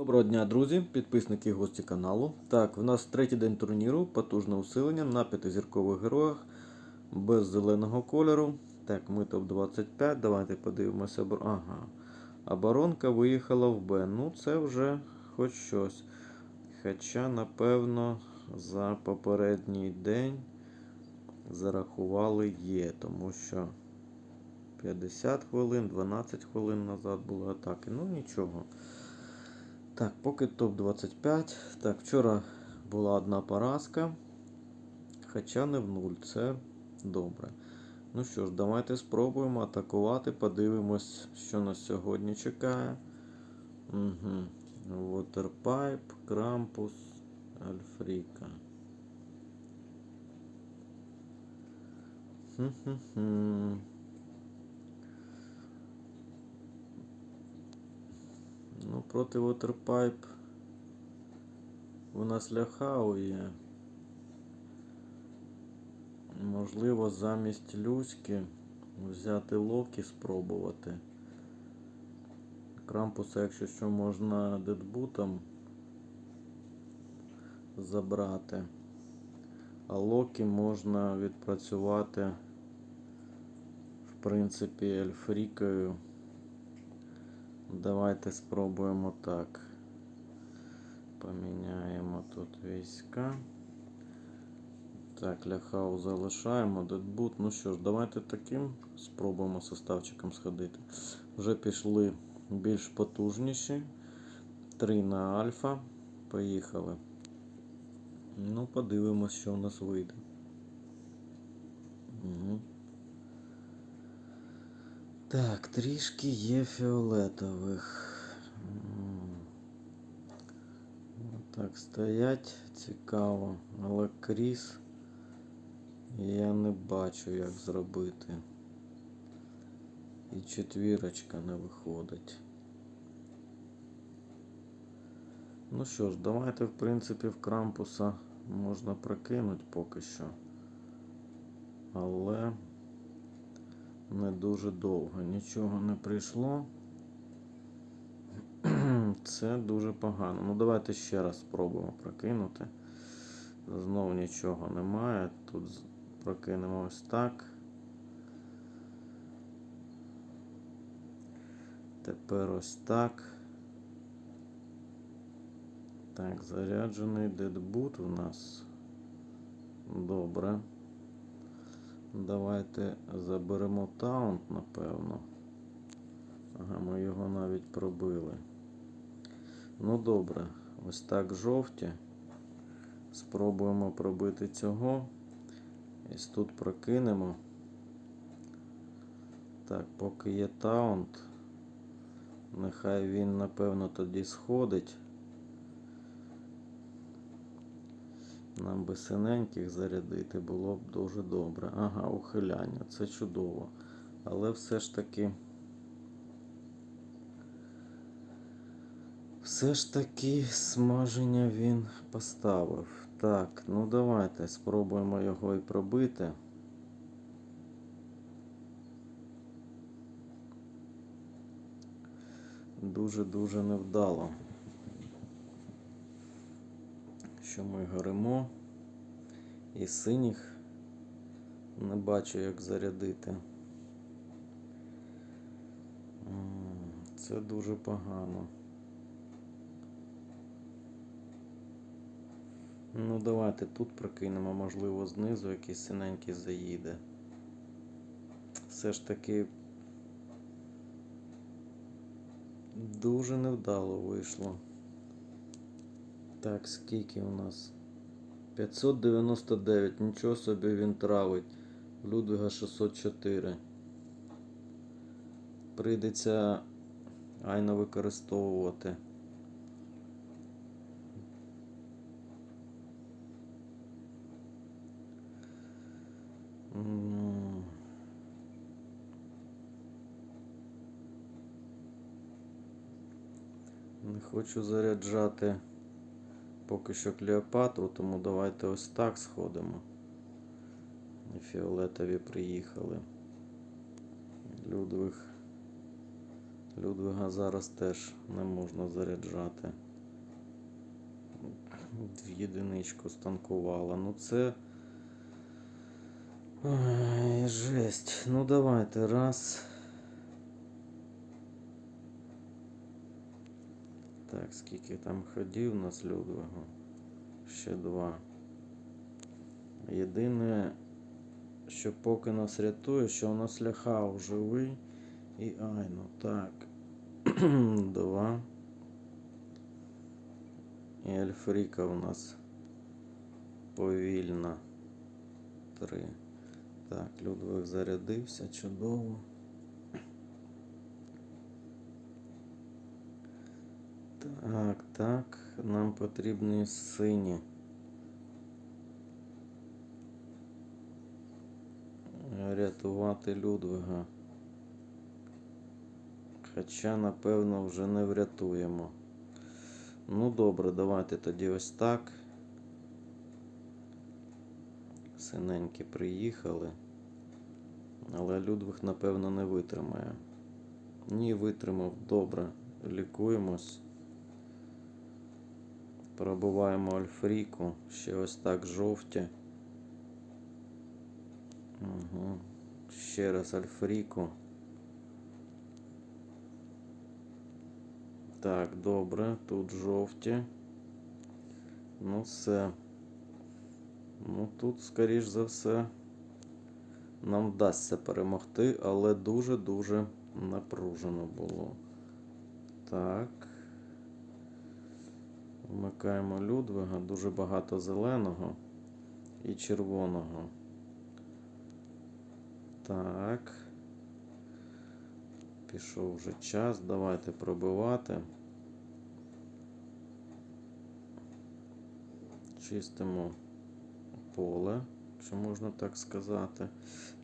Доброго дня, друзі, підписники і гості каналу. Так, в нас третій день турніру, потужне усилення на п'ятизіркових героях без зеленого кольору. Так, ми топ-25. Давайте подивимося. Ага. Оборонка виїхала в Б. Ну, це вже хоч щось. Хоча, напевно, за попередній день зарахували є, тому що 50 хвилин, 12 хвилин назад були атаки. Ну нічого. Так, поки топ-25. Так, вчора була одна поразка. Хоча не в нуль. Це добре. Ну що ж, давайте спробуємо атакувати. Подивимось, що нас сьогодні чекає. Угу. Waterpipe, Крампус, Альфріка. Хм-хм-хм. Проти Waterpipe у нас ляхау є. Можливо, замість Люськи взяти Локі спробувати. Крампуса, якщо що, можна дедбутом забрати. А Локі можна відпрацювати, в принципі, Ельфрікою. Давайте спробуємо так. Поміняємо тут війська. Так, ляхау залишаємо, дедбут. Ну що ж, давайте таким спробуємо составчиком сходити. Вже пішли більш потужніші. Три на альфа. Поїхали. Ну, подивимось, що в нас вийде. Угу. Так, трішки є фіолетових. Так, стоять цікаво, але кріс я не бачу, як зробити. І четвірочка не виходить. Ну що ж, давайте, в принципі, в крампуса можна прокинути поки що. Але не дуже довго. Нічого не прийшло. Це дуже погано. Ну давайте ще раз спробуємо прокинути. Знову нічого немає. Тут прокинемо ось так. Тепер ось так. Так, заряджений дедбут у нас. Добре. Давайте заберемо таунт, напевно. Ага, ми його навіть пробили. Ну добре, ось так жовті. Спробуємо пробити цього. Ось тут прокинемо. Так, поки є таунт. Нехай він, напевно, тоді сходить. Нам би синеньких зарядити було б дуже добре. Ага, ухиляння, це чудово. Але все ж таки. Все ж таки смаження він поставив. Так, ну давайте спробуємо його і пробити. Дуже-дуже невдало. Що ми горимо. І синіх не бачу, як зарядити. Це дуже погано. Ну, давайте тут прокинемо, можливо, знизу якийсь синенький заїде. Все ж таки дуже невдало вийшло. Так, скільки у нас? 599, нічого собі він травить. Людвига 604. Прийдеться айно використовувати. Не хочу заряджати поки що Клеопатру, тому давайте ось так сходимо. Фіолетові приїхали. Людвиг. Людвига зараз теж не можна заряджати. єдиничку станкувала. Ну це. Ой, жесть. Ну давайте. Раз. Так, скільки там ходів у нас Людвигу? Ще два. Єдине, що поки нас рятує, що у нас ляхав живий і айно. Так. Два. І Альфріка у нас повільна. Три. Так, Людвиг зарядився чудово. Так, так, нам потрібні сині. Рятувати Людвига. Хоча, напевно, вже не врятуємо. Ну добре, давайте тоді ось так. Синенькі приїхали. Але Людвиг, напевно, не витримає. Ні, витримав. Добре. Лікуємось. Пробуваємо альфріку. Ще ось так жовті. Угу. Ще раз альфріку. Так, добре, тут жовті. Ну все. Ну тут, скоріш за все, нам вдасться перемогти, але дуже-дуже напружено було. Так. Вмикаємо Людвига, дуже багато зеленого і червоного. Так. Пішов вже час, давайте пробивати. Чистимо поле, якщо можна так сказати.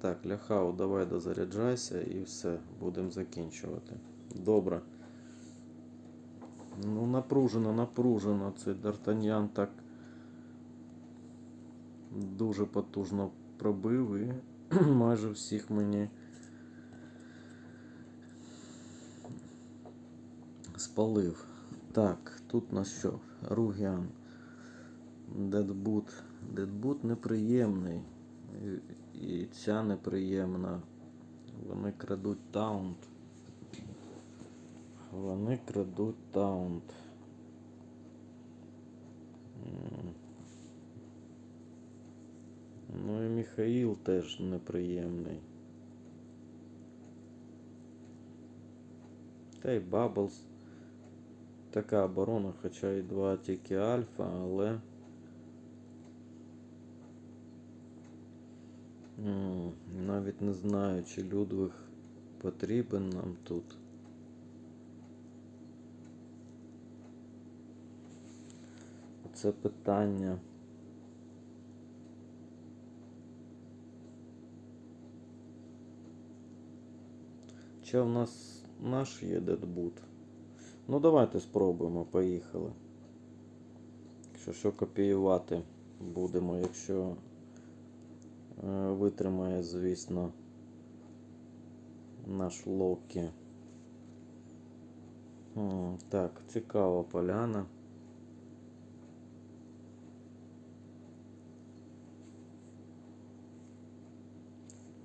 Так, ляхау, давай дозаряджайся і все, будемо закінчувати. Добре. Ну, напружено, напружено. Цей Д'Артаньян так дуже потужно пробив і майже всіх мені спалив. Так, тут на що? Ругіан. Дедбут. Дедбут неприємний. І ця неприємна. Вони крадуть таунт. Вони крадуть таунт. Ну і Міхаїл теж неприємний. Та й Баблс. Така оборона, хоча і два тільки альфа, але. Навіть не знаю, чи Людвиг потрібен нам тут. Це питання. Чи в нас наш є дедбут? Ну, давайте спробуємо, поїхали. Якщо що копіювати будемо, якщо е, витримає, звісно, наш Локі. Хм, так, цікава поляна.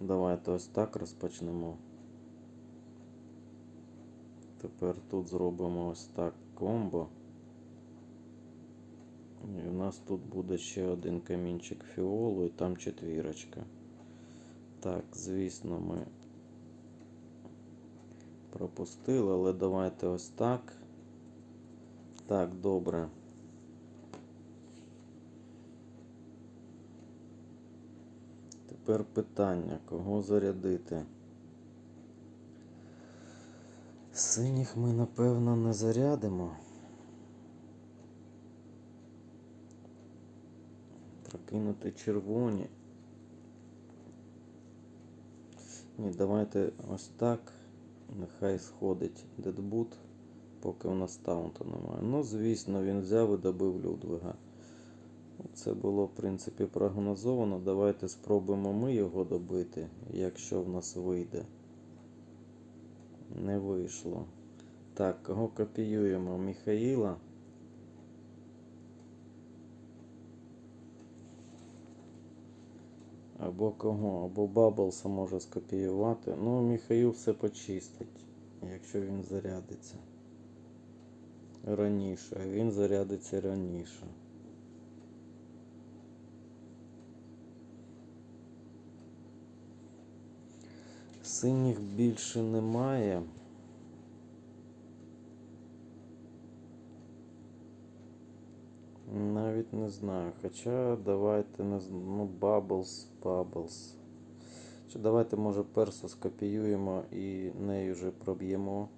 Давайте ось так розпочнемо. Тепер тут зробимо ось так комбо. І у нас тут буде ще один камінчик фіолу і там четвірочка. Так, звісно, ми пропустили, але давайте ось так. Так, добре. Тепер питання, кого зарядити? Синіх ми, напевно, не зарядимо. Прокинути червоні. Ні, давайте ось так. Нехай сходить дедбут, поки у нас таунта немає. Ну, звісно, він взяв і добив Людвига. Це було, в принципі, прогнозовано. Давайте спробуємо ми його добити, якщо в нас вийде. Не вийшло. Так, кого копіюємо? Міхаїла. Або кого? Або Баблса може скопіювати. Ну, Міхаїл все почистить, якщо він зарядиться. Раніше, він зарядиться раніше. Синіх більше немає. Навіть не знаю. Хоча давайте не ну, Bubbles, Bubbles. Чи давайте, може, персу скопіюємо і нею вже проб'ємо.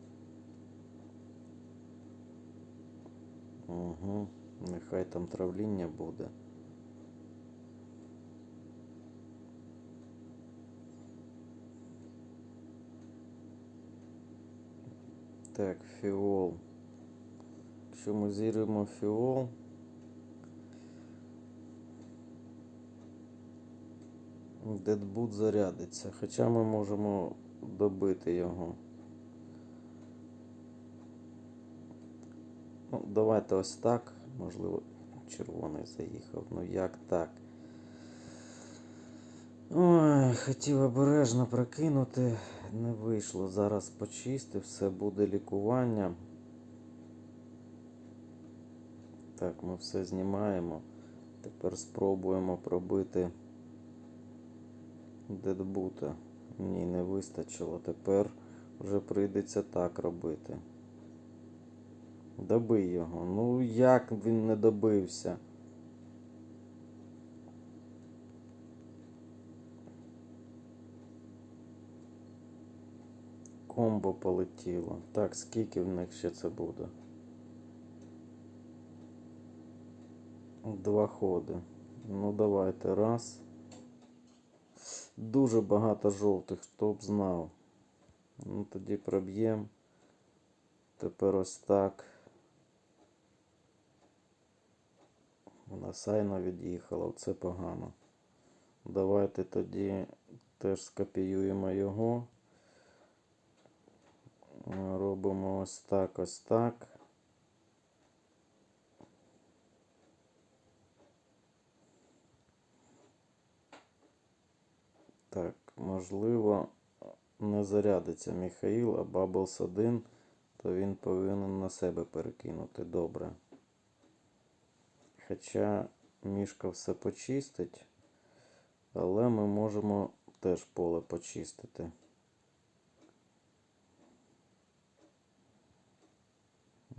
Угу. Нехай там травління буде. Так, фіол. Якщо ми зіримо фіол. Дедбут зарядиться. Хоча ми можемо добити його. Ну, давайте ось так. Можливо, червоний заїхав. Ну як так? Хотів обережно прокинути. Не вийшло. Зараз почистив, все буде лікування. Так, ми все знімаємо. Тепер спробуємо пробити дедбута. Ні, не вистачило. Тепер вже прийдеться так робити. Добий його. Ну як він не добився? Комбо полетіло. Так, скільки в них ще це буде? Два ходи. Ну давайте. Раз. Дуже багато жовтих, хто б знав. Ну тоді проб'ємо. Тепер ось так. Вона сайно від'їхала, це погано. Давайте тоді теж скопіюємо його. Робимо ось так, ось так. Так, можливо, не зарядиться Міхаїл, а Bubbles 1, то він повинен на себе перекинути. Добре. Хоча мішка все почистить, але ми можемо теж поле почистити.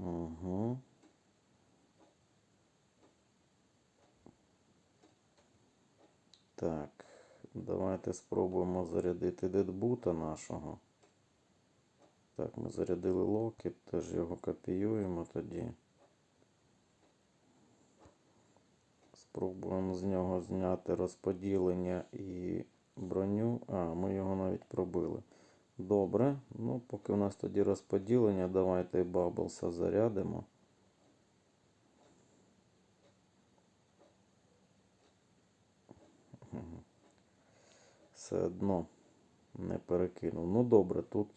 Угу. Так, давайте спробуємо зарядити дедбута нашого. Так, ми зарядили локет, теж його копіюємо тоді. Спробуємо з нього зняти розподілення і броню. А, ми його навіть пробили. Добре. Ну, поки у нас тоді розподілення, давайте Баблса зарядимо. Все одно не перекинув. Ну добре, тут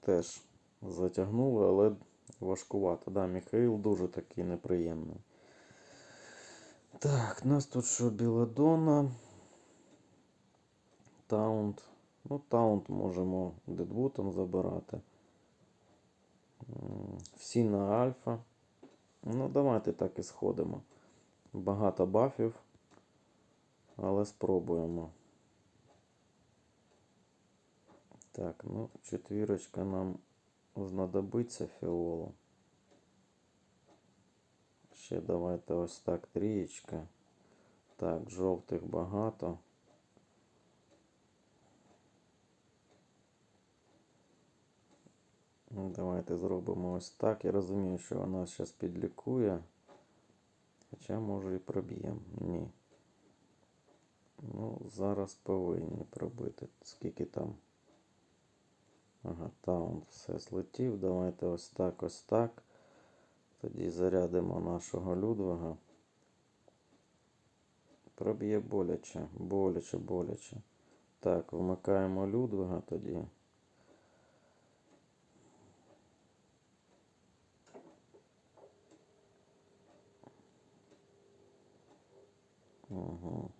теж затягнули, але важкувато. Да, Міхаїл дуже такий неприємний. Так, у нас тут що Біладона. Таунт. Ну, таунт можемо дедбутом забирати. Всі на альфа. Ну, давайте так і сходимо. Багато бафів. Але спробуємо. Так, ну, четвірочка нам знадобиться фіолу. Ще давайте ось так трієчка. Так, жовтих багато. Давайте зробимо ось так. Я розумію, що вона зараз підлікує. Хоча може і проб'ємо. Ні. Ну, зараз повинні пробити. Скільки там? Ага, таунт все злетів. Давайте ось так, ось так. Тоді зарядимо нашого Людвига. Проб'є боляче, боляче, боляче. Так, вмикаємо Людвига тоді. Угу.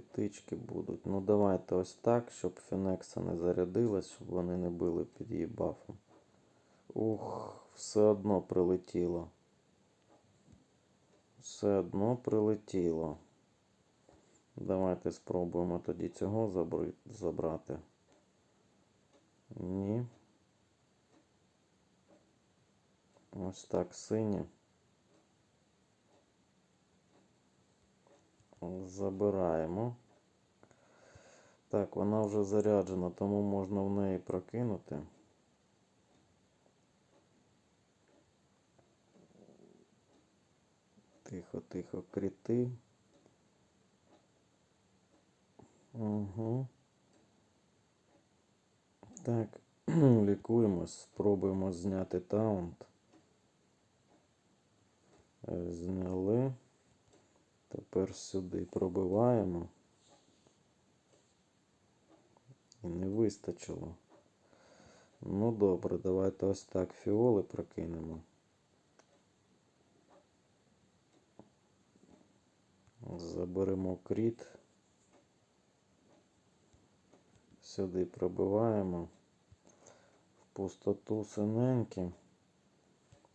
птички будуть. Ну давайте ось так, щоб Фінекса не зарядилась, щоб вони не били під її бафом. Ух, все одно прилетіло. Все одно прилетіло. Давайте спробуємо тоді цього забрати. Ні. Ось так синє. Забираємо. Так, вона вже заряджена, тому можна в неї прокинути. Тихо, тихо, кріти. Угу. Так, лікуємось, спробуємо зняти таунт. Зняли. Тепер сюди пробиваємо. І не вистачило. Ну добре, давайте ось так фіоли прокинемо. Заберемо кріт. Сюди пробиваємо. В пустоту синенькі.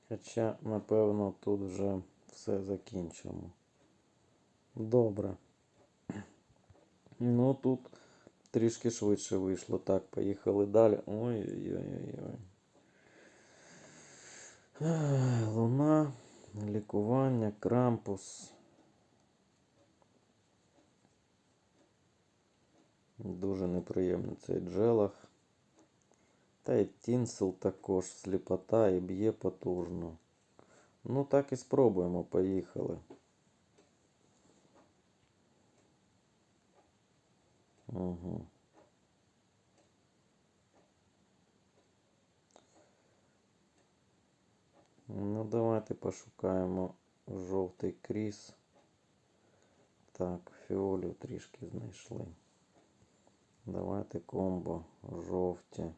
Хоча, напевно, тут вже все закінчимо. Добре. Ну тут трішки швидше вийшло. Так, поїхали далі. Ой-ой-ой-ой. Луна, лікування, крампус. Дуже неприємний цей джелах. Та й тінсел також, сліпота і б'є потужно. Ну так і спробуємо, поїхали. Угу. Ну, давайте пошукаємо жовтий кріс. Так, фіолю трішки знайшли. Давайте комбо жовті.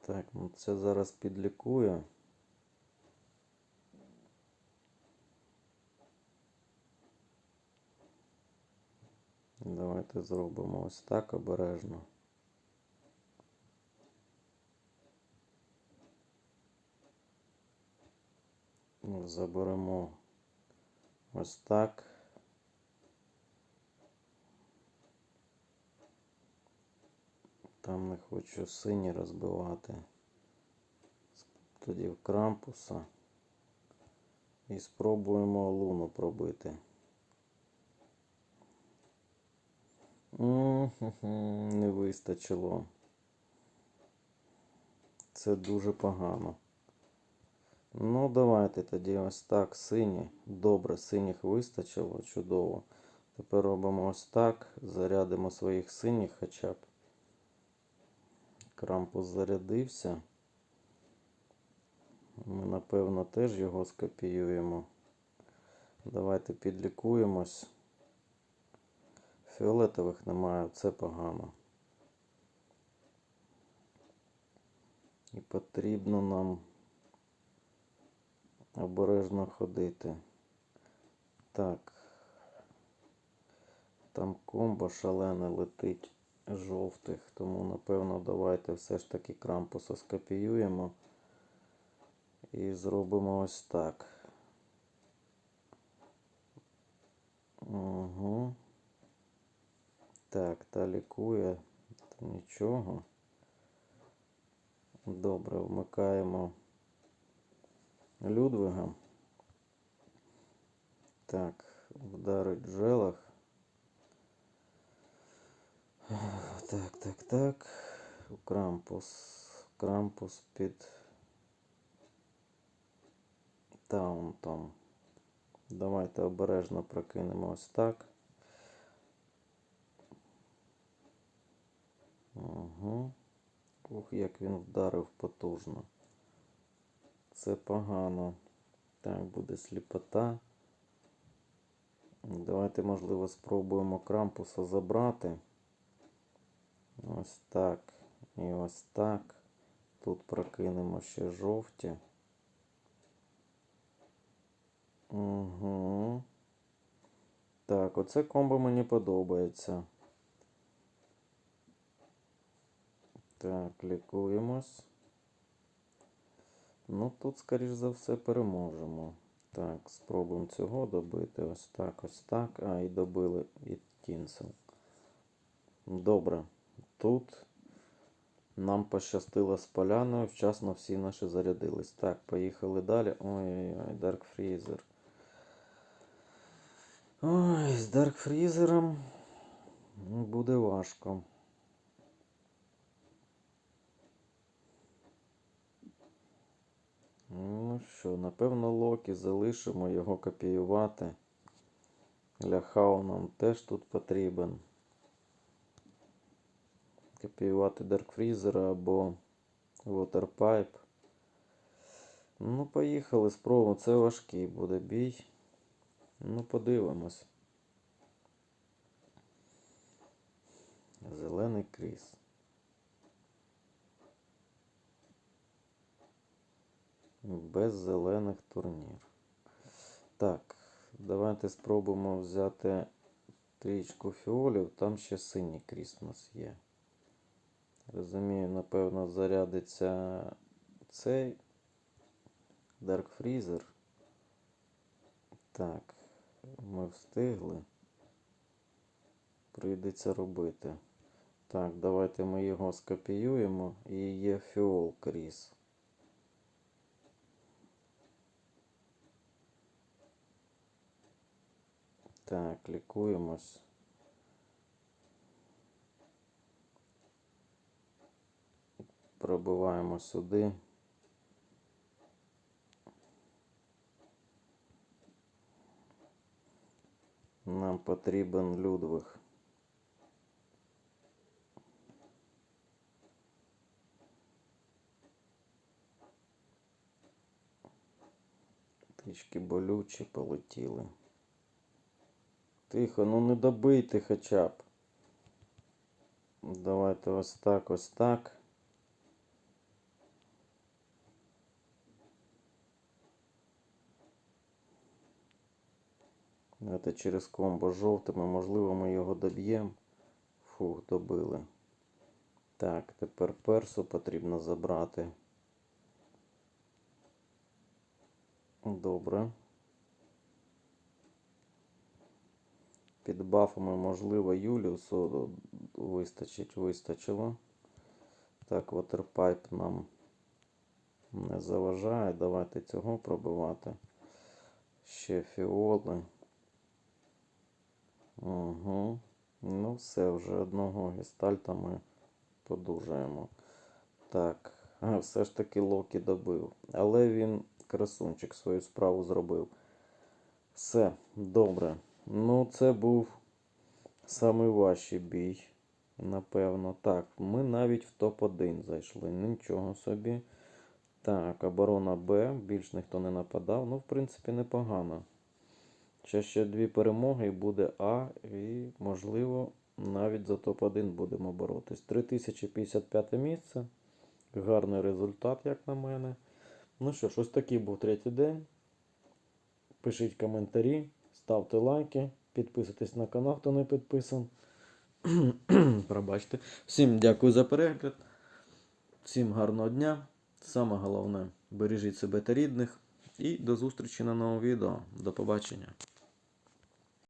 Так, ну це зараз підлікує. Давайте зробимо ось так обережно. Заберемо ось так. Там не хочу сині розбивати. Тоді в крампуса. І спробуємо луну пробити. Не вистачило. Це дуже погано. Ну, давайте тоді ось так, сині. Добре, синіх вистачило, чудово. Тепер робимо ось так. Зарядимо своїх синіх хоча б. Крампус зарядився. Ми, напевно, теж його скопіюємо. Давайте підлікуємось. Фіолетових немає, це погано. І потрібно нам обережно ходити. Так. Там комбо шалене летить жовтих, тому напевно давайте все ж таки крампуса скопіюємо і зробимо ось так. Угу. Так, та лікує, та нічого. Добре, вмикаємо Людвига. Так, вдарить джелах. Так, так, так. Крампус. Крампус під таунтом. Давайте обережно прокинемо ось так. Угу. Ух, як він вдарив потужно. Це погано. Так, буде сліпота. Давайте, можливо, спробуємо крампуса забрати. Ось так. І ось так. Тут прокинемо ще жовті. Угу. Так, оце комбо мені подобається. Так, лікуємось. Ну, тут, скоріш за все, переможемо. Так, спробуємо цього добити. Ось так, ось так. А, і добили і тінсел. Добре. Тут нам пощастило з поляною. Вчасно всі наші зарядились. Так, поїхали далі. Ой-ой-ой, Dark Freezer. Ой, з Dark Freezer буде важко. Ну що, напевно, Локі залишимо його копіювати. Ляхау нам теж тут потрібен. Копіювати Freezer або Waterpipe. Ну, поїхали, спробуємо. Це важкий буде бій. Ну, подивимось. Зелений кріс. Без зелених турнір. Так, давайте спробуємо взяти трічку фіолів. Там ще синій кріс у нас є. Розумію, напевно, зарядиться цей Dark Freezer. Так, ми встигли. Прийдеться робити. Так, давайте ми його скопіюємо. І є фіол кріс. Так, лікуємось. Пробиваємо сюди. Нам потрібен Людвиг. Трішки болючі полетіли. Тихо, ну не добийте хоча б. Давайте ось так, ось так. Давайте через комбо жовтими, можливо, ми його доб'ємо. Фух, добили. Так, тепер персу потрібно забрати. Добре. Під бафами, можливо, Юліусу вистачить, вистачило. Так, Waterpipe нам не заважає. Давайте цього пробивати. Ще фіоли. Угу. Ну, все, вже одного гестальта ми подужаємо. Так, а, все ж таки Локі добив. Але він красунчик свою справу зробив. Все, добре. Ну, це був найважчий бій. Напевно. Так, ми навіть в топ-1 зайшли. Нічого собі. Так, оборона Б. Більш ніхто не нападав. Ну, в принципі, непогано. Ще ще дві перемоги і буде А. І, можливо, навіть за топ-1 будемо боротись. 3055 місце. Гарний результат, як на мене. Ну що ж, ось такий був третій день. Пишіть коментарі, ставте лайки, підписуйтесь на канал, хто не підписан. Пробачте. Всім дякую за перегляд. Всім гарного дня. Саме головне, бережіть себе та рідних. І до зустрічі на новому відео. До побачення.